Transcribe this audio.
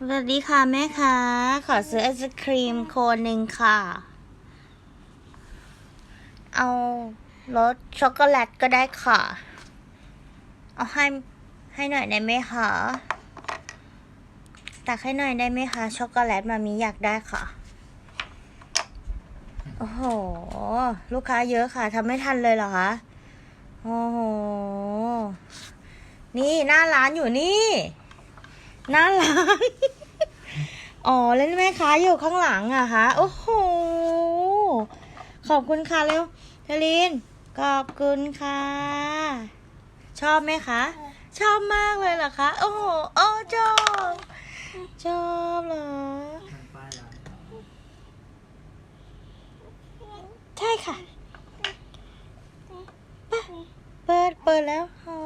สวัสดีค่ะแม่ค้าขอซื้อไอศครีมโคนหนึ่งค่ะ เอารสช็อกโกแลตก็ได้ค่ะ เอาให้ให้หน่อยได้ไหมคะตักให้หน่อยได้ไหมคะช็อกโกแลตมามีอยากได้ค่ะ โอ้โห ลูกค้าเยอะค่ะทำไม่ทันเลยเหรอคะโอ้โห นี่หน้าร้านอยู่นี่หน้าร้าน อ๋อแล้วแม่ค้าอยู่ข้างหลังอะคะโอ้โหขอบคุณค่ะเร็วเทลินขอบคุณค่ะ ชอบไหมคะ ชอบมากเลยเหรอคะโอ้โหโอ้ชอบชอบเหรอมันป้ายใช่ค่ะ เปิดเปิดแล้วอ๋อ